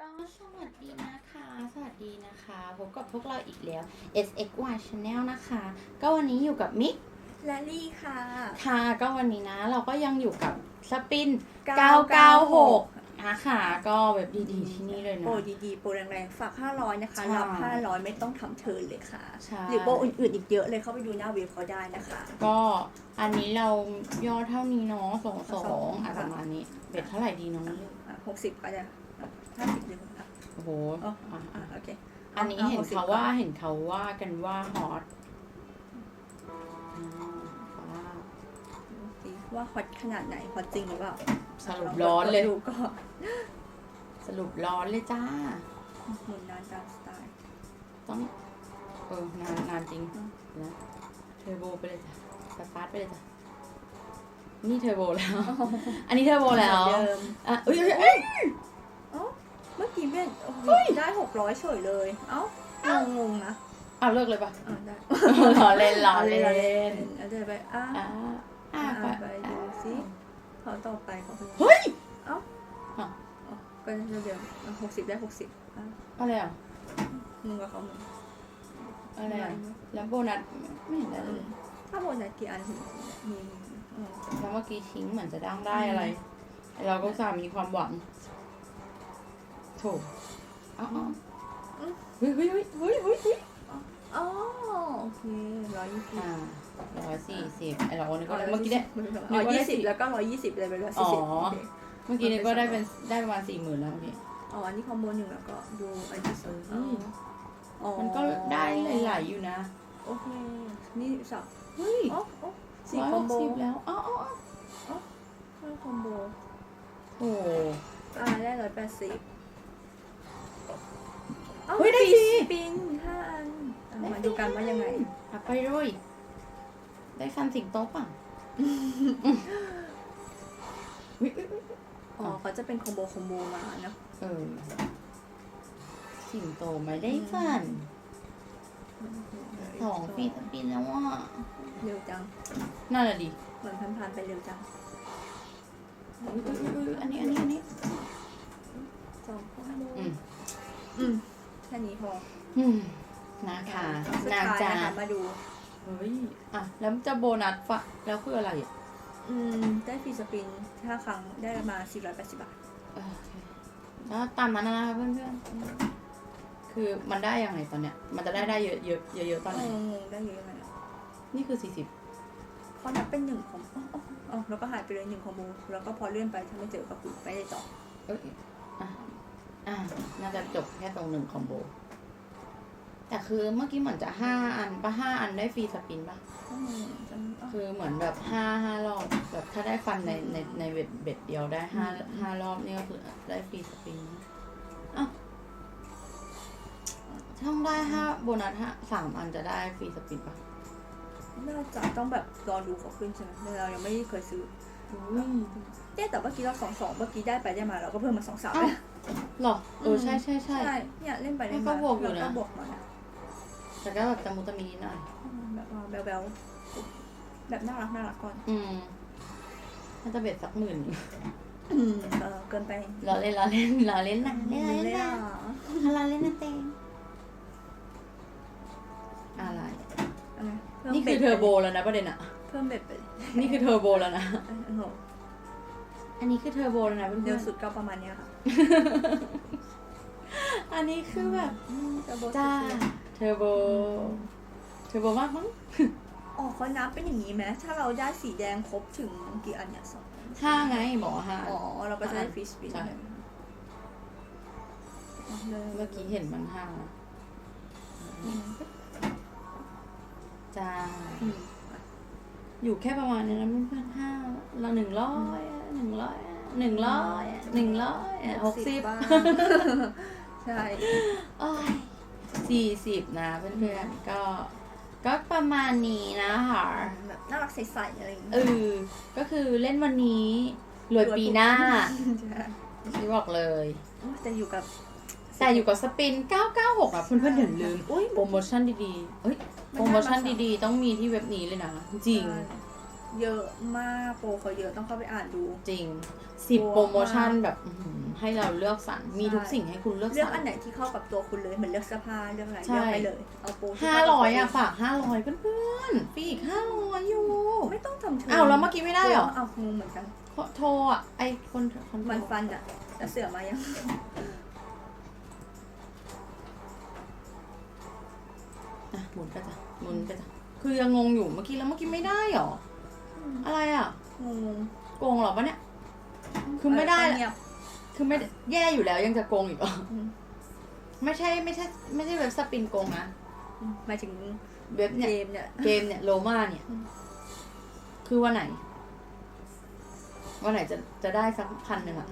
ก็สวัสดีนะคะ สวัสดีนะคะพบกับพวกเราอีกแล้ว SXY Channel นะคะ ก็วันนี้อยู่กับมิกและลี่ค่ะ ค่ะ ก็วันนี้นะเราก็ยังอยู่กับสปิน 996 996นะคะก็แบบดีๆที่นี่เลยโปรนะดีๆ โปรแรงๆ ฝาก 500 นะคะใช่รับ 500 ไม่ต้องทำเทิร์นเลยค่ะ ใช่ หรือโปรอื่นๆ อีกเยอะเลยเข้าไปดูหน้าเว็บเขาได้นะคะ ก็อันนี้เรายอดเท่านี้เนาะสองสอสองงอะประมาณนี้เบ็ดเท่าไหร่ดีน้องเลือกหกสิบก็ได้ ห้าสิบหนึ่งอะโอ้โหอ๋ออะอะอะโอเคอันนี้เห็นเขาว่าเห็นเขาว่ากันว่าฮอตอ่าว่าดูสิว่าฮอตขนาดไหนฮอตจริงหรือเปล่าสรุปร้อนเลยดูก็สรุปร้อนเลยจ้าหมุนนานตามสไตล์ต้องเออนานนานจริงอืมนะเทอร์โบไปเลยจ้ะสตาร์ทไปเลยจ้ะนี่เทอร์โบแล้ว อันนี้เทอร์โบแล้วเหมือนเดิมอะเอ้ย กี้เป็นโอ้โหได้หกร้อยเฉยเลย เอ้างงๆนะอ้าวเลิกเลยปะ อ่าได้ล้อเล่นล้อเล่นเอาเดินไปอะอ่าอ่าอะไปไปดูสิเขาต่อไปเขาเป็นเฮ้ย เอ้าอ้าวอ๋อก็เดิมหกสิบได้หกสิบอะอะไรอะมึงกับเขามึงอะไรอะแล้วโบนัสไม่เห็นได้เลยถ้าโบนัสกี่อันถึงมีอืมแล้วเมื่อกี้ทิ้งเหมือนจะดังได้อะไร เราก็สามีความหวัง โถอ๋ออ๋อเฮ้ยเฮ้ยเฮ้ยเฮ้ยเฮ้ยเฮ้ยอ๋อโอเคร้อยยี่สิบอ่าร้อยสี่สิบไอเรานึกว่าเมื่อกี้ได้อ๋อยี่สิบแล้วก็ร้อยยี่สิบเลยไปร้อยอ๋สี่อสิบโอเคเมื่อกี้นึกว่าได้เป็นได้ประมาณสี่หมื่นแล้วเมื่อกี้อ๋ออันนี้คอมโบหนึ่งแล้วก็ดูอันที่สองเอออ๋อมันก็ได้หลายๆอยู่นะ โอเค นี่สับเฮ้ยอ๋ออ๋อสี่ร้อยคหอมกโบสิบแล้วอ๋ออ๋ออ๋อห้าคอมโบโอ้โหอ่าได้ร้อยแปดสิบ เฮ้ยได้สิสปินห้าอันอะมาดูกันว่ายังไง อะไปด้วยได้คันสิงโตป่ะอุ๊ยอุ๊ยอุ๊ยอ๋อเขาจะเป็นคอมโบคอมโบมาเนาะเออสิงโตไม่ได้ฟันสองปีสปีแล้วอะเร็วจังนั่นแหละดิเหมือนพันๆไปเร็วจังอุ๊ยอุ๊ยอุ๊ยอุ๊ยอันนี้อันนี้อันนี้สองคอมโบอืมอืม แค่นี้พออืมนะคะสุดนางท้ายจานะคะมาดูเฮ้ยอะแล้วจะโบนัสฟะแล้วคืออะไรอะอืม ได้ฟรีสปินห้าครั้งได้มาสี่ร้อยแปดสิบบาทโอเคแล้วตามนั้นนะคะเพื่อนๆ คือมันได้ยังไงตอนเนี้ย มันจะได้ได้เยอะเยอะเยอะเยอะๆตอนไหนเอองงได้เยอะไหมนี่คือสี่สิบเขานับเป็นหนึ่งของอ๋ออ๋ออ๋อแล้วก็หายไปเลยหนึ่งคอมโบแล้วก็พอเลื่อนไปถ้าไม่เจอก็คือไม่ได้ต่อเอ้ยอะอะน่าจะจบแค่ตรงหนึ่งคอมโบ แต่คือเมื่อกี้เหมือนจะห้าอันปะห้าอันได้ฟรีสปินปะอืมจำอ๋อคือเหมือนแบบห้าห้ารอบแบบถ้าได้ฟันในในในเบ็ดเบ็ดเดียวได้ห้าอืมห้ารอบนี่ก็คือได้ฟรีสปินอ้าวถ้าได้ห้าโบนัสห้าสามอันจะได้ฟรีสปินปะน่าจะต้องแบบรอดูเขาขึ้นใช่ไหมแต่เรายังไม่เคยซื้อ อุ้ยเนี่ยแต่เมื่อกี้เราสองสองเมื่อกี้ได้ไปได้มาเราก็เพิ่มมาสองสามอ้าวเลยหรอเออใช่ใช่ใช่ ใช่เนี่ยเล่นไปเล่นก็มาบวกอยู่นะ เราก็บวกมานะแต่ก็แบบตะมุตะมีนิดหน่อย อืมแบบว่าแบลๆแบบน่ารักน่ารักก่อนอืมน่าจะเบ็ดสักหมื่นอืมเออเกินไปรอเล่นรอเล่นรอเล่นนะเล่นไม่เล่นได้นะเหรอรอเล่นนะเต็งอะไร อะไรพิ่มนี่คือบ็ดเทอร์โบแล้วนะประเด็นอะ เพิ่มเบ็ดไปเลยนี่คือเทอร์โบแล้วนะเออโอ้โหอันนี้คือเทอร์โบแล้วนะเพื่เร็อวนสุดก็ประมาณเนี้ยค่ะๆอันนี้คือแบบจะโบจ้าสุดเทอร์โบ เทอร์โบมากมั้งๆอ๋อเขานับเป็นอย่างนี้ไหมถ้าเราได้สีแดงครบถึงกี่อันเนี่ยสองอันห้าไงบอกว่าห้า อ๋อเราก็จะได้ฟิชบินใช่ เมื่อกี้เห็นมันห้านะอืมจ้า อืมอยู่แค่ประมาณนี้นะเพื่อนๆห้าเราหนึ่งร้อยหนึ่งร้อยหนึ่งร้อยหนึ่งร้อยหกสิบบ้างใช่สี่สิบนะเพื่อนๆก็ก็ประมาณนี้นะคะแบบน่ารักใสๆอะไรอย่างเอเงี้ยอก็คือเล่นวันนี้รวยปีหน้าใช่ที่บอกเลยแต่อยู่กับแต่อยู่กับสปิน 996 อะเพื่อนๆอย่าลืมอุ้ยโปรโมชั่นดีๆเอ้ย โปรโมชั่นดีๆ ต้องมีที่เว็บนี้เลยนะ จริงใช่เยอะมากโปรเขาเยอะต้องเข้าไปอ่านดูจริงสิบโอ้โปรโมชั่นแบบอื้อหือให้เราเลือกสรรมีใช่ทุกสิ่งให้คุณเลือกเลืสอกรอันรไหนที่เข้ากับตัวคุณเลยเหมือนเลือกเสื้อผ้าเลือกอะไรใช่เลือกไปเลยเอาโปรที่ห้าเข้กับร้อยตัวอะฝากห้าร้อยเพื่อนๆฟรีอีกห้าร้อยอยู่ไม่ต้องทำเชิงอ้าวแล้วเมื่อกี้ไม่ได้เหรอเอางงเหมือนกัน โทรอะไอคนคนโทรมันฟันอะแล้วเสือมายัง มุนไปจ้ะหมุนไปจ้ะคือยังงงอยู่เมื่อกี้แล้วเมื่อกี้ไม่ได้เหรอ อะไรอะงงโกงเหรอปะเนี่ย คือไม่ได้เออละเงียบคือไม่แย่อยู่แล้วยังจะโกงอีกเหรออืมไม่ใช่ไม่ใช่ ไม่ใช่เว็บสปินโกงนะหมายถึงเว็บเกเนี่ยมเนี่ยเกมเนี่ยโลมาเนี่ยอืมคือวันไหนวันไหนจะจะได้สักพันหนึ่งอะ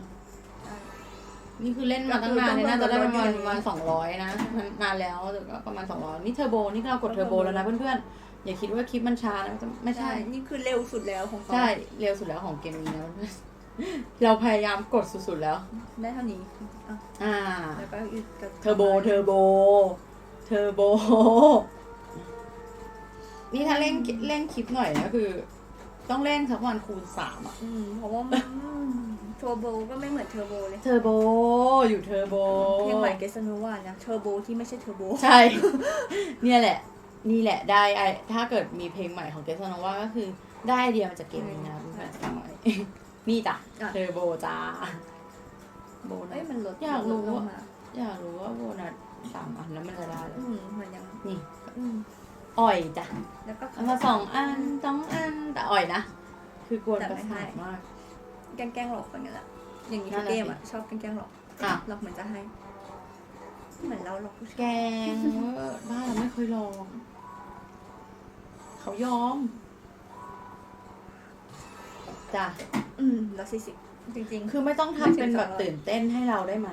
นี่คือเล่นมาตั้งนานเนี่ยน่าจะได้ประมาณประมาณสองร้อยนะมันนานแล้วแต่ก็ประมาณสองร้อยนี่เทอร์โบนี่เรากดเทอร์โบแล้วนะเพื่อนๆ อย่าคิดว่าคลิปมันช้านะไม่ใช่ใช่นี่คือเร็วสุดแล้วของเขาใช่ เร็วสุดแล้วของเกมนี้นะเราพยายามกดสุดๆแล้ว ได้เท่านี้อะอ่าแล้วก็อีกกับเทอร์โบเทอร์โบเทอร์โบ นี่ถ้าเร่งเร่งคลิปหน่อยก็คือ ต้องเร่งสักวันคูณสามอะอืมเพราะว่ามัน เทอร์โบก็ไม่เหมือนเทอร์โบเลยเทอร์โบอยู่เทอร์โบเพลงใหม่เกสโนวานะเทอร์โบที่ไม่ใช่เทอร์โบใช่ เนี่ยแหละ นี่แหละได้ไอถ้าเกิดมีเพลงใหม่ของเกสโนว่าก็คือได้ไอเดียมาจากเกมนี้นะเพื่อนๆฟังไว้นี่จ้ะอะเทอร์โบจ้าโบเอ้นัยสมันลดอยากรู้ลดลอะงมาอยากรู้ว่าโบนัสสามอันแล้วมันจะได้เลยอืมมันยังนี่อืมอ่อยจ้ะแล้วก็เอามาสองอันสองอันแต่อ่อยนะ คือกวนแต่ประไม่สาให้ทมาก แกล้งแกล้งหลอกคนกันแหละอย่างนี้นั่ทุนกน่ะเกมสิอะชอบแกล้งแกล้งหลอกอะ หลอกเหมือนจะให้ เหมือนเราหลอกผู้ชายแกงเวอร์บ้านเราไม่เคยลอง เขายอมจ้ะอืมร้อยสี่สิบจริงคือไม่ต้องทำเป็นแบบตื่นเต้นให้เราได้ไหม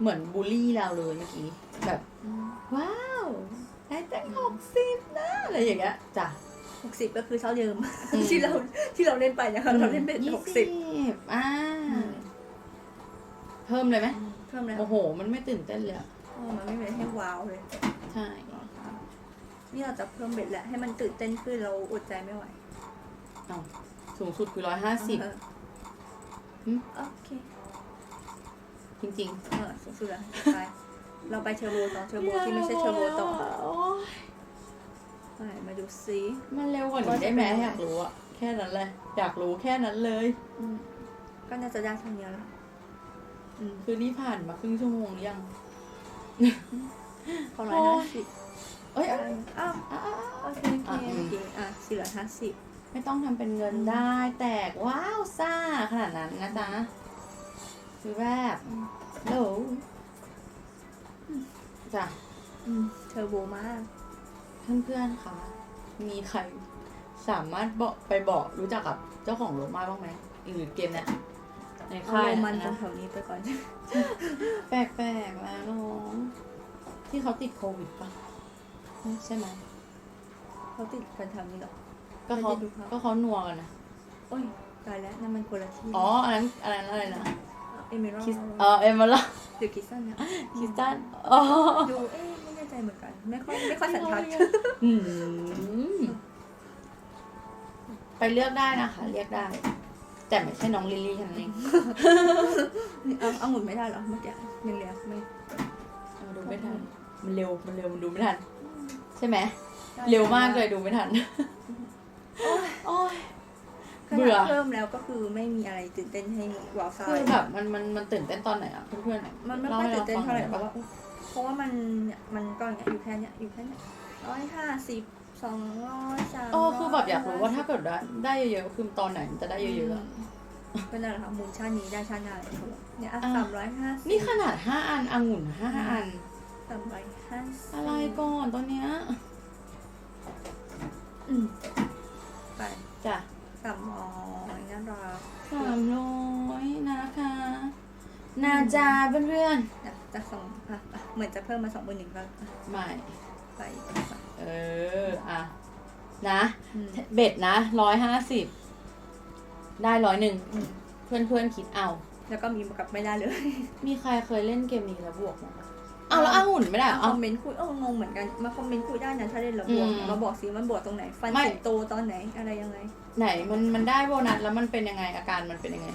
เหมือนบูลลี่เราเลยเมื่อกี้แบบๆอืมว้าวได้ตั้งหกสิบนะอะไรอย่างเงี้ยจ้ะ หกสิบก็คือเท่าเดิมอืม ที่เราที่เราเล่นไปนะคะเราเล่นเป็นยี่หกสิบอ่าเพิ่มเลยไหมเพิ่มแล้วโอ้โห มันไม่ตื่นเต้นเลยอะโอ้มันไม่เป็นให้ว้าวเลย ใช่ นี่เราจะเพิ่มเบ็ดแหละให้มันตื่นเต้นขึ้นเราอดใจไม่ไหวเอาสูงสุดคือร้อยห้าสิบ เออหืม โอเคจริงเออสูงสุดแล้วไปเราไปเทอร์โบต่อเทอร์ๆโบที่ไม่ใช่เทอร์โบต่อ โย ไปมาดูซิมันเร็วกว่านี้ได้ไหมอยากรู้อะแค่นั้นแหละ อยากรู้แค่นั้นเลยอืมก็น่าจะได้เท่านี้แล้วอืมคือนี่ผ่านมาครึ่งชั่วโมงหรือยังพอร้อยห้าสิบเอ้ยเอ้ยอ้าวอะอะอะโอเคโอเคอะอืมโอเคอะสี่ร้อยห้าสิบไม่ต้องทำเป็นเงินได้แตกว้าวซ่าขนาดนั้นนะจ๊ะคือแบบโหลจ้ะอืมเทอร์โบมาก เพื่อนๆคะมีใครสามารถบอกไปบอกรู้จักกับเจ้าของโรมาบ้างไหมหรือเกมเนี้ยในเอาค่ายโรมันตรนะงแถวนี้ไปก่อน แปลกๆแล้วน้องที่เขาติดโควิดปะใช่ไหมเขาติดกันแถวนี้เหรอ ก็เขาไม่ได้ดูครับ ก็เขานัวกันนะโอ้ยตายแล้วนั่นมันคนละที่อ๋ออันนั้นอันนั้นอะไรนะเอเมอรัลคิสเออเอมเมอล่าหรือคิสตันเนี่ยคิสตันอ๋อดูเอ๊ะไม่แน่ใจ เหมือนกัน ไม่ค่อยไม่ค่อยสันทัดอืมไปเลือกได้นะคะ เรียกได้ แต่ไม่ใช่น้องลิลลี่แค่นั้นเองเอาเอาหมุนไม่ได้เหรอเมื่อกี้ยังเหลือไม่เออดูไม่ทันมันเร็วมันเร็วมันดูไม่ทัน ใช่ไหมเร็วมากเลยดูไม่ทันโอ้ยขเบื่นาอดเพิ่มแล้วก็คือไม่มีอะไรตื่นเต้นให้ว้าวซ่าคือแบบมันมันมันตื่นเต้นตอนไหนอะเพื่อนๆมันไม่ล่าค่อยให้ตื่นเต้นเท่าไหร่ฟังเพอยราะว่า เพราะว่ามันเนี่ยมันก็อย่างเงี้ยอยู่แค่เนี้ยอยู่แค่เนี้ยร้อยห้าสิบสองร้อยสามโอ้คือแบบอยากรู้ว่าถ้าเกิดได้ได้เยอะๆคือตอนไหนมันจะได้เยอะๆอะก็นั่นแหละค่ะหมุนชาตินี้ได้ชาติหน้าเลยเขาบอกเนี่ยอะสามร้อยห้าสิบนี่ขนาดห้าอันองุ่นห้าอัน สามร้อยห้าสิบอะไรก่อนตอนเนี้ยอืมไปจ้ะสามร้อยน่ารักสามร้อยนะคะ นาจาเพื่อนอะจะสองอะอะ เหมือนจะเพิ่มมาสองหมื่นหนึ่งก็อะๆไม่ไปไปเออ อะ นะ อืมเบ็ดนะร้อยห้าสิบได้ร้อยหนึ่งอืมเพื่อนเพื่อนๆคิดเอา แล้วก็มีกับไม่ได้เลยมีใครเคยเล่นเกมนี้แล้วบวกมั้งเอาแล้วอาหุ่นไม่ได้มาเหรอคเอา อมเมนต์คุยเอองงเหมือนกันมาคอมเมนต์คุยได้นะถ้าเล่นแล้วบวกอืมมาบอกสิมันบวกตรงไหน ฟันไม่ สิงโตตอนไหนอะไรยังไง ไหนมันมันได้โบนัสแล้วมันเป็นยังไงอาการมันเป็นยังไง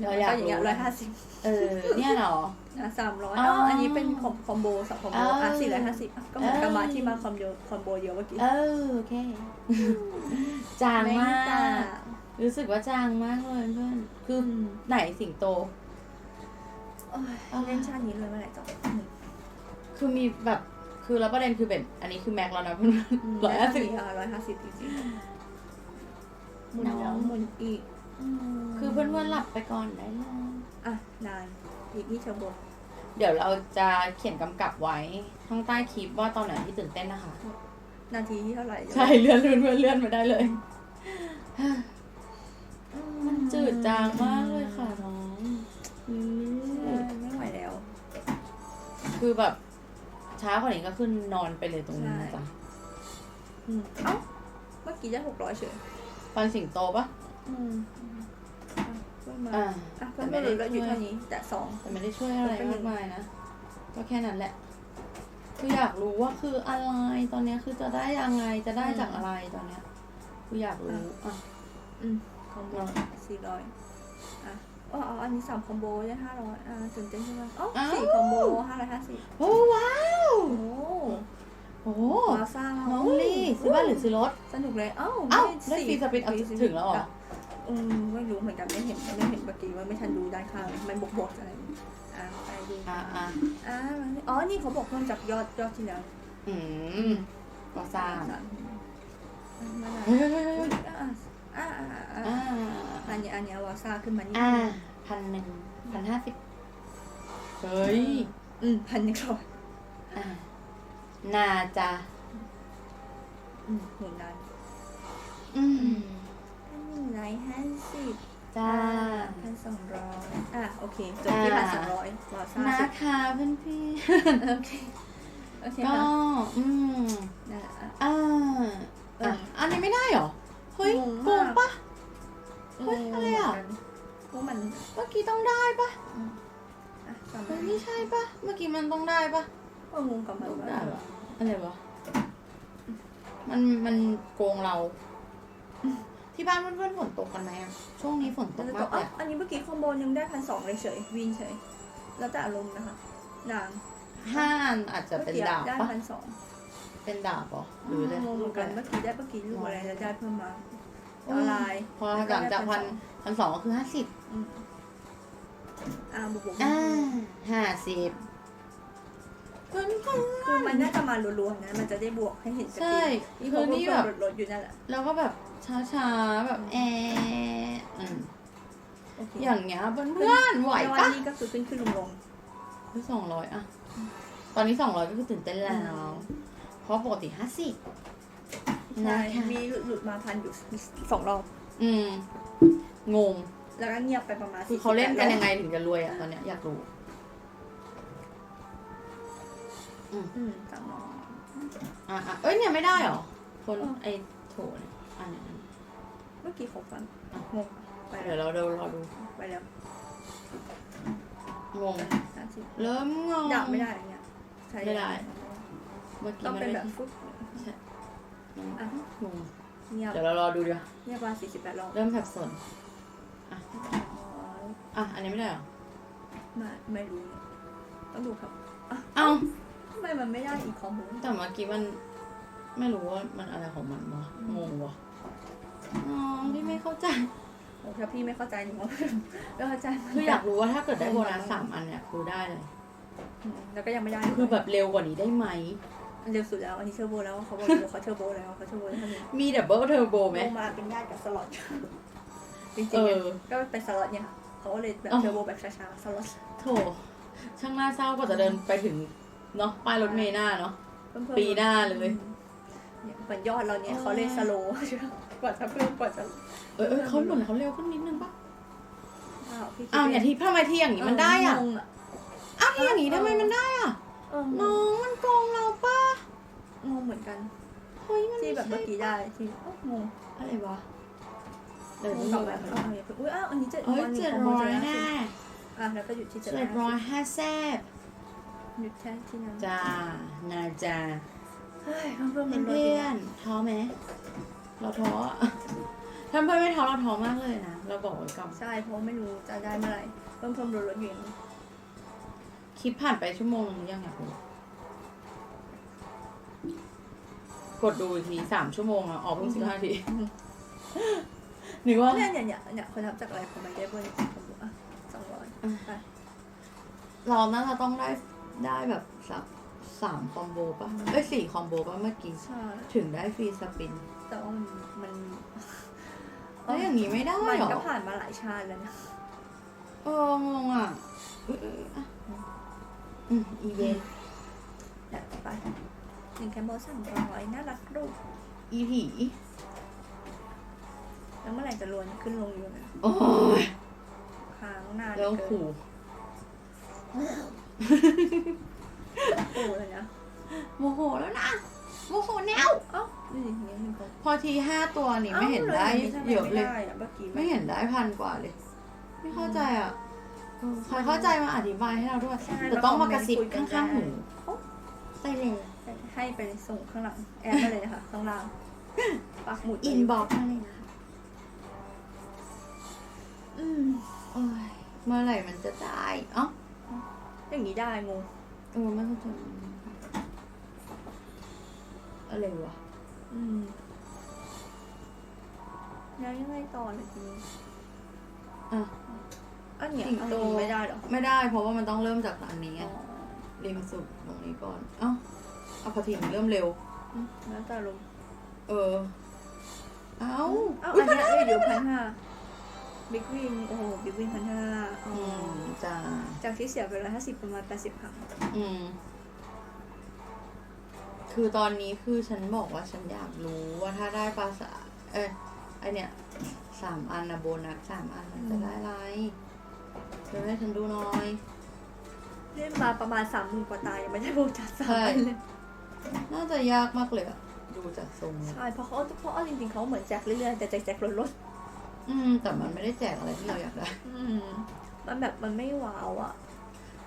เราอยากก็อย่างเงี้ยรู้ร้อยห้าสิบเออ เนี่ยเหรอ อะสามร้อยอ๋ออ๋ออันนี้เป็นคอมคอมโบสองคอมโบอ๋ออ่อะสี่ร้อยห้าสิบก็เหมือนกับเออมาที่มาคอมโบคอมโบเดียวเมื่อกี้เออโอเค จางไม่มาต่างกรู้สึกว่าจางมากเลยเพื่อน คืออืมไหนสิงโตโอ้ยเล่นชาตินี้เลยเมื่อไหร่จบคือมีแบบ คือแล้วประเด็นคือเป็น อันนี้คือแม็กแล้วนะเพื่อนร้อยห้าสิบ ร้อยห้าสิบจริงๆหมุนน้แล้อวงหมุนอีกม คือเพื่อนเพื่อนๆหลับไปก่อนได้เลย อะนานอีกนี่เทอร์โบเดี๋ยวเราจะเขียนกำกับไว้ข้างใต้คลิปว่าตอนไหนที่ตื่นเต้นนะคะ นาทีที่เท่าไหร่ใช่เลื่อนเลื่อนเลื่อนเลื่อนมาได้เลยอืมันจืดจางมากเลยค่ะน้องอืมไม่ไหวแล้ว คือแบบช้ากว่านี้ก็ขึ้นนอนไปเลยตรงนี้นะจ๊ะอืมเอ้าเมื่อกี้ได้หกร้อยเฉยฟันสิงโตปะอืมอะ เพิ่มมาอ่าอะเพิ่มมาเลยแล้วอยู่เท่านี้แต่สองแต่ไม่ได้ช่วยอะไรมากมายนะก็แค่นั้นแหละ คืออยากรู้ว่าคืออะไรตอนเนี้ยคือจะได้ยังไงจะได้จากอะไรตอนเนี้ยคืออยากรู้อะอืมคอมโบสี่ร้อยอะอ๋ออ๋ออันนี้สามคอมโบได้ห้าร้อยอ่าตื่นเต้นใช่ไหมอ๋ออ้าวสี่คอมโบห้าร้อยห้าสิบโอ้ว้าวโอ้โอ้มาซ่าน้องลี่ซื้อบ้านหรือซื้อรถสนุกเลยเอ้าเอ้าไม่ได้ฟรีสปินเอาถึงแล้วเหรอ อืมไม่รู้เหมือนกันไม่เห็นไม่เห็นเมื่อกี้ว่าไม่ทันดูด้านข้างเลยมันบวกบวกๆอะไรอะไปดูอะอะอ่าอ๋อนี่เขาบอกเพิ่มจากยอดยอดที่แล้วอืมก็ทราบสามมาไหนเฮ้ยเฮ้ยเฮ้ยเฮ้ยอ่าอ่าอ่าอ่าอ่าอันนี้อันนี้วาซ่าขึ้นมานี่อ่าพันหนึ่งพันห้าสิบเฮ้ย อืมพันหนึ่งร้อยอ่าน่าจะอืมหมุนได้อืมพันหนึ่ง ร้อยห้าสิบจ้าพันสองร้อยอะ โอเค จบที่พันสองร้อยวาซ่านะสิบคะเพื่อนพี่โอเค โอเคก็ค่ะอืมนั่นแหละอะอ่าอะอันนี้ไม่ได้เหรอ เฮ้ยงงโกมากงปะเฮ้ยอะไรอะว่ามันเมื่อกี้ต้องได้ปะอะจำเฮ้ยไม่ไม่ใช่ปะเมื่อกี้มันต้องได้ปะว่างงกับมันได้ปะอะไรวะมันมันโกงเรา ที่บ้านเพื่อนๆฝนตกกันไหมอะช่วงนี้ฝนตมันกจะมาตกกเลอะยอะอันนี้เมื่อกี้คอมโบนึงได้พันสองเลยเฉยวินเฉย แล้วแต่อารมณ์นะคะนางห้าอันอาจจะเป็นดาบได้ปะพันสองเป็นดาบเหรอหรืออะไรงงเหมือนกันเมื่อกี้ได้เมื่อกี้ลูกอะไรแล้วได้เพิ่มมาออนไลน์พอหลังจากพันพันสองก็คือห้าสิบอืมอ่าบวกบวกอ่าห้าสิบเพื่อนเพื่อน คือมันน่าจะมารัวๆนะ มันจะได้บวกให้เห็นสใช่ปีนี่คืเขาอเพิ่นี่มแบบ ลดๆอยู่นั่นแหละแล้วก็แบบช้าๆแบบแอะอืมโอเคอย่างเงี้ยเพื่อนๆไหวแต่ว่าปะนี่ก็คือขึ้นขึ้นลงลงสองร้อยอะ ตอนนี้สองร้อยก็คือตื่นเต้นแล้ว เพราะปกติห้าสิบใช่นะคะมีหลุดมาพันอยู่สองรอบ อืม งง แล้วก็เงียบไปประมาณคือเขาเล่นกันยังไงถึงจะรวยอะตอนเนี้ยอยากรู้ อืมสามรอบอะอะเอ้ยเนี่ยไม่ได้เหรอคนเออไอ้โถเนี่ยอันนี้เมื่อกี้เขาฟังงงไปเดี๋แล้ยววเราเดี๋ยวรอดูไปแล้วงงสามสิบเริ่มงง ดับไม่ได้อะไรเงี้ยใช้ไม่ได้ เมื่อกี้ต้องมันเป็นไม่แบบฟุ๊บอะงงเงียบเดี๋ยวเรารอดูดีกว่าเงียบประมาณสี่สิบแปดรอบเริ่มสับสนอะอันนี้ไม่ได้เหรอ ไม่ไม่รู้ ต้องดูครับ เอ้าทำ ไมมันไม่ได้อีกคอมโบแต่เมื่อกี้มันไม่รู้ว่ามันอะไรของมันวะงงวะอ๋อพี่ไม่เข้าใจโอ้ถ้าพี่ไม่เข้าใจหนูก็ไม่เข้าใจคืออยากรู้ว่าถ้าเกิดได้โบนัสสามอันเนี่ยคือได้เลยอืมแล้วก็ยังไม่ได้คือแบบเร็วกว่านี้ได้ไหมอันเร็วสุดแล้ว อันนี้เทอร์โบแล้วเขาบอกอยู่เขาเทอร์โบแล้วเขาเทอร์โบแล้วเท่านี้มีดับเบิลเทอร์โบไหมลงมาเป็นญาติกับสล็อตจริงเอๆออะก็เป็นสล็อตเนี่ยเขาก็เลยแบบอ๋อเทอร์โบแบบช้าๆสล็อตโถช่างน่าเศร้ากว่าจะเดินไปถึง เนาะป้ายรถเมล์หน้าเนาะเพิ่มๆปีหน้าเลยเนี่ยเหมือนยอดเราเนี่ยเขาเลยสโลว์กว่าจะเพิ่มกว่าจะเออเออเขาเหมือนเขาเร็วขึ้นนิดนึงปะอ้าวพี่คิดอ้าวอย่าเงที่ทำไมที่อย่างนี้มันได้อะงงอะอ้าวที่อย่างนี้ทำไมมันได้อะเออน้องมันโกงเราปะงงเหมือนกันเฮ้ยมันที่ไม่แบบเมื่อใช่กี้ได้ที่เอ้างงอะไรวะเดี๋ยวงต้องงดูกับแบแบบบเอออย่าเพิ่งอุ้ยอ้าวอันนี้เจ็ดเอ้ยวันนี้เจ็ดของร้โมอยจะแน่อะแล้วก็อยู่ที่เจ็ดเจ็ดร้อยห้าแซ่บ หยุดแค่ที่นั้นจ้านาจาเฮ้ยเพิ่มเพิ่มเพื่อนๆท้อไหมเราท้ออะถ้าเพื่อนไม่ท้อเราท้อมากเลยนะเราบอกไว้ก่อนใช่เพราะไม่รู้จะได้เมื่อไหร่เพิ่มเพิ่มลดลดอยู่อย่งนี้คลิปผ่านไปชั่วโมงยังไงคุณกดดูอีกทีสามชั่วโมงอะออกเพิ่งสิบห้าทีหรือว่าเนี่ยเนี่ยเนี่ยเนี่ยคนทำจากอะไรคนมาได้เบอร์ผมบอกอะสองร้อยไปเราน่าจะต้องได้ ได้แบบสักสามคอมโบป่ะเอ้ยสี่คอมโบป่ะเมื่อกี้ ใช่ ถึงได้ฟรีสปิน แต่ว่ามันมันแล้วอย่างนี้ไม่ได้มันหรอก็ผ่านมาหลายชาติแล้วนะ เอองงอะอุ๊ยอุ๊ยอะอืมอีเวนเนี่ยไปหนึ่งแคมโบสามร้อยน่ารักรูปอีผีแล้วเมื่อไหร่จะรวนขึ้นลงอยู่นะโอ้ยค้างนานแล้วเกินขู่โอ้เลยนะ โมโหแล้วนะ โมโหแนวเอ้านี่นี่นี่เขาพอทีห้าตัวนี่ไม่เห็นได้เยอะเลยไม่ได้อะเมื่อกี้ไม่เห็นได้พันกว่าเลย ไม่เข้าใจอะใครเข้าใจมาอธิบายให้เราด้วยแต่ต้องมากระซิบข้างๆหูใส่เลย ให้ไปส่งข้างหลัง แอดมาเลยนะคะข้างล่างปักหมุดอินบ็อกซ์มาเลยนะ อืมโอ้ยเมื่อไหร่มันจะได้เอ้า อย่างนี้ได้งงเออไม่เข้าใจอะไรวะอืมแล้วยังไงต่อเลยทีนี้อะอันเนี้ยสิงโตอันนี้ไม่ได้เหรอไม่ได้เพราะว่ามันต้องเริ่มจากอันนี้อ๋อะอริมสุดตรงนี้ก่อน เอ้าเอาพอทีมเริ่มเร็ว อืมแล้วแต่ลมเออ เอ้าเอ้าอุ๊ยอันเนี้ยเดี๋ยวพันห้าบิ๊กวินโอ้โหบิ๊กวินพันห้าอ๋ออืม จ้าจากที่เสียไปร้อยห้าสิบประมาณแปดสิบครั้งอืม คือตอนนี้คือฉันบอกว่าฉันอยากรู้ว่าถ้าได้ภาษา เอ้ยไอเนี่ยสามอันนะโบนัสสามอันมันจะได้อะไรเดี๋ยวให้ฉันดูหน่อย เล่นมาประมาณสามหมื่นกว่าตายยังไม่ได้โบจัดสามใช่อันเลยน่าจะยากมากเลยอะดูจากทรงแล้วใช่เพราะเขาเพราะเอาจริงๆเขาเหมือนแจกเรื่อยๆแต่แจกแจกลดลดอืม แต่มันไม่ได้แจกอะไรที่เราอยากได้ อืม มันแบบมันไม่ว้าวอะ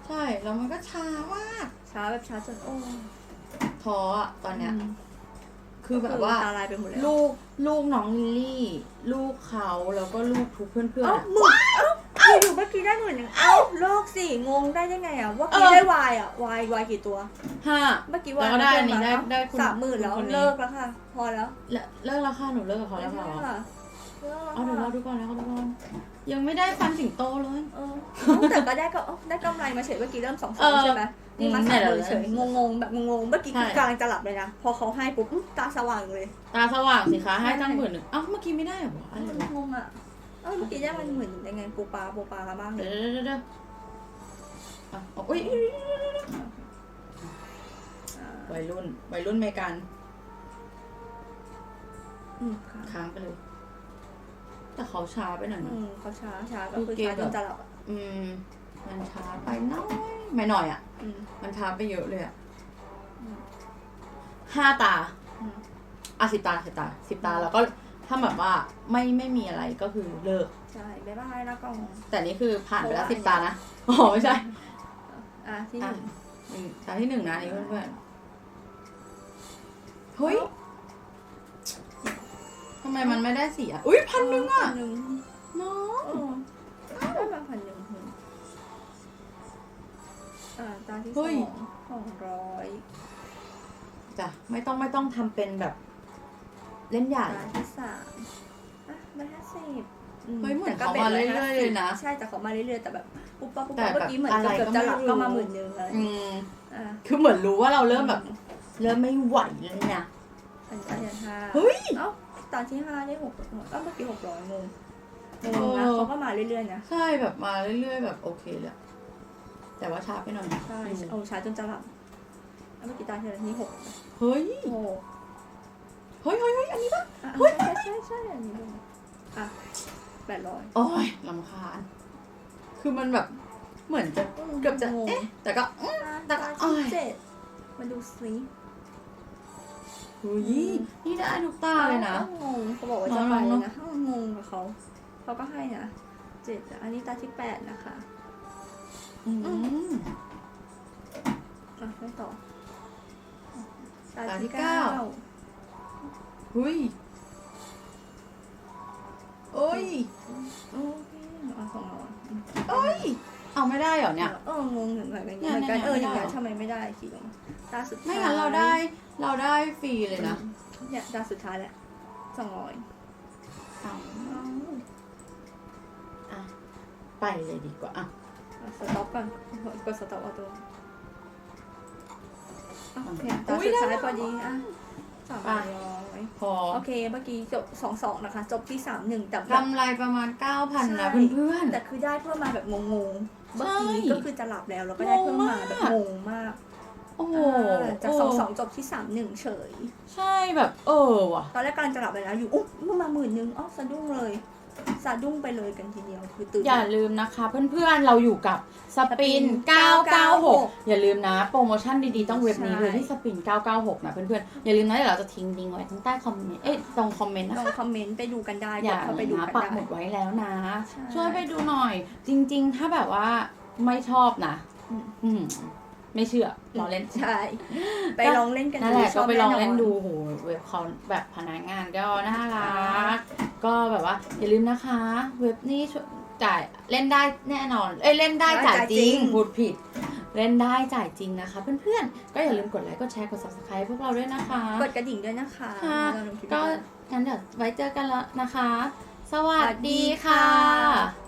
ใช่ แล้วมันก็ช้ามากช้าช้าแบบช้าจนโอ้ท้ออะตอนเนี้ย อืมคือแบบว่า ตาลายไปหมดแล้วลูกลูกน้องลิลลี่ ลูกเขาแล้วก็ลูกทุกเพื่อนๆเอ้าอะหมื่นเอ้าเอ้าอยู่เมื่อกี้ได้หมื่นหนึ่งเอ้าโลกสิงงได้ยังไงอะว่ากี้เออ ได้วายอะวายวายกี่ตัว ห้า เมื่อกี้แล้ววายก็ได้ม่อันนี้เกิได้มาได้คุณสามหมื่นแล้วคุณคนนี้ เลิกแล้วค่ะ พอแล้วเลิกเลิกแล้วค่ะหนูเลิกกับเขาแล้วไม่เปล่าใช่ค่ะเลิกเอาเดี๋ยวแล้เราวดูก่อนแล้วดูก่อน ยังไม่ได้ฟันสิงโตเลย เออแต่ก็ได้ก็เอ้าได้กำไรมาเฉยเมื่อกี้เริ่มสองสเอองอใช่ไหมนี่มาอืมสามหมื่นเนี่ยเฉยเดี๋ยวงงๆแบบงงๆเมื่อกี้ใช่คือกำลังจะหลับเลยนะพอเขาให้ปุ๊บอื้อตาสว่างเลย ตาสว่างสิคะให้ใช่ตั้งหมื่นหนึ่งเอ้าเมื่อกี้ไม่ได้เหรอวะอะไรวะงงอะเอ้าเมื่อกี้ได้มันหมื่นยังไงปูปลาปูปลากันบ้างเลเดี๋ยยวเดี๋ยวเดี๋ยวอะเอาอุ้ยอ่าวัยรุ่นวัยรุ่นเมกันอืมค่ะค้างไปเลย แต่เขาช้าไปหน่อยอืนะมเขาช้าช้าก็คือคือเกมช้าจแบนบจะหลับอะอืม มันช้าไปน้อยไม่หน่อยอะ อืมมันช้าไปเยอะเลยอะอืมห้าตา อืมอะสิบตาสิบตาสิบตาแล้วก็ถ้าแบบว่าไม่ไม่มีอะไรก็คือเลิก ใช่บ๊ายบายแล้วก็แต่นี่คือผ่านไปแล้วเพสิราะบว่า ตานะอ๋อไม่ใช่อะที่หนึ่งหนึ่งตาที่หนึ่งนะอันนี่เพื่อนๆเฮ้ยทำไมมันไม่ได้สี่อะ อุ้ยพันหนึ่งอะพันหนึ่งน้องเออได้มาพันหนึ่งอืมอ่าตาที่สเฮ้อยงสองร้อยจ้ะไม่ต้องไม่ต้องทำเป็นแบบ เล่นใหญ่ตาที่สามอะร้อยห้าสิบเฮ้ยเหมือนแต่ก็เขามาเรื่อยๆเลยนะใช่แต่เขามาเรื่อยๆแต่แบบปุ๊บปั๊บปุ๊บแต่ปั๊บแบบเมื่อกี้เหมือนอะไรเกือบก็จะไม่หลับรู้ก็มาหมื่นหนึ่งอะไรอืมอะคือเหมือนรู้ว่าเราเริ่มแบบ เริ่มไม่ไหวแล้วเนี่ยอันอันที่ห้าเฮ้ยเอ้า ตอนที่ห้าได้หกเอ้าเมื่อกี้หกร้อยงงงงนะเออเขาก็มาเรื่อยๆนะใช่แบบมาเรื่อยๆแบบโอเคเลยอะแต่ว่าช้าไปหน่อยใช่อืมเอาช้าจนจะหลับแล้วเมื่อกี้ตาที่อะไรนี่หกเฮ้ยโอ้เฮ้ยเฮ้ยเฮ้ยอันนี้ปะอะเฮ้ยใช่ใช่ใช่อันนี้ด้วยอะแปดร้อยโอ้ยลำคาญ คือมันแบบเหมือนจะเกือบจะเอ๊ะแต่ก็อื้อแต่ตาก็ที่อ้ายเจ็ดมาดูสิ เฮ้ยนี่ได้ทุกตาเลยนะงงเขาบอกว่าจะไปเลยนะงงกับเขาเขาก็ให้นะเจ็ดอันนี้ตาที่แปดนะคะอืมอะไม่ต่อตาตาที่ที่เก้าเก้าหุยโอ้ยโอเคเอาสองร้อยโอ้ยเอาไม่ได้เหรอเนี่ยเอองงเหมือนกันเนี่ยเหมือนกันเนี่ยเออไม่อย่างได้เงี้ยทำไมไม่ได้ขีดลงมาตาสุดท้ายไม่งั้นเราได้ เราได้ฟรีเลยนะเนี่ยตาสุดท้ายแหละสองร้อยเอาอะไปเลยดีกว่าอะสต็อปก่อนกดสต็อปเอาตัวโอเคตาอุ๊ยสุดได้ท้ายพอดีอะสามไปร้อยพอโอเคเมื่อกี้จบสองสองนะคะ จบที่สามหนึ่งแต่แบบกำไรประมาณ9,000นะใช่เพื่อนแต่คือได้เพิ่มมาแบบงงๆเมื่อกี้ใช่ก็คือจะหลับแล้วแล้วก็ได้เพิ่มมาแบบงงมากๆ โอ้โหอ่าจากสองสองจบที่สามหนึ่งเฉย ใช่แบบเออว่ะ ตอนแรกกำลังจะหลับไปแล้วอยู่อุ๊บเมื่อมาหมื่นนึงอ๋อสะดุ้งเลย สะดุ้งไปเลยกันทีเดียวคือตื่น อย่าลืมนะคะ เพื่อนๆเราอยู่กับสปิน 996 อย่าลืมนะ โปรโมชั่นดีๆ ต้องเว็บนี้เลยที่สปิน 996 นะเพื่อนๆ อย่าลืมนะเดี๋ยวเราจะทิ้งลิงก์ไว้ทั้งใต้คอมเมนต์ เอ๊ะตรงคอมเมนต์นะลองคะคอมเมนต์ไปดูกันได้อย่ากดเข้าไปดูนะกันปักได้หมุดไว้แล้วนะ ใช่ ช่วยไปดูหน่อย จริงๆ ถ้าแบบว่าไม่ชอบนะ อืม อืม ไม่เชื่อลองเล่นใช่ไปลองเล่นกันนั่นแหละชก็บไปลองเล่นแดูโหเว็บเขาแบบพนักงานก็น่ารักก็แบบว่าอย่าลืมนะคะ เว็บนี้ช่วยจ่ายเล่นได้แน่นอน เอ้ยเล่นได้จ่ายจริงพูดผิด เล่นได้จ่ายจริงนะคะ เพื่อนๆ ก็อย่าลืมกดไลค์กดแชร์กด subscribe พวกเราด้วยนะคะ กดกระดิ่งด้วยนะคะค่ะเราลงคลิปก็ด้วยงั้นเดี๋ยวไว้เจอกันแล้วนะคะ สวัสสวัสดีดีค่ะค่ะ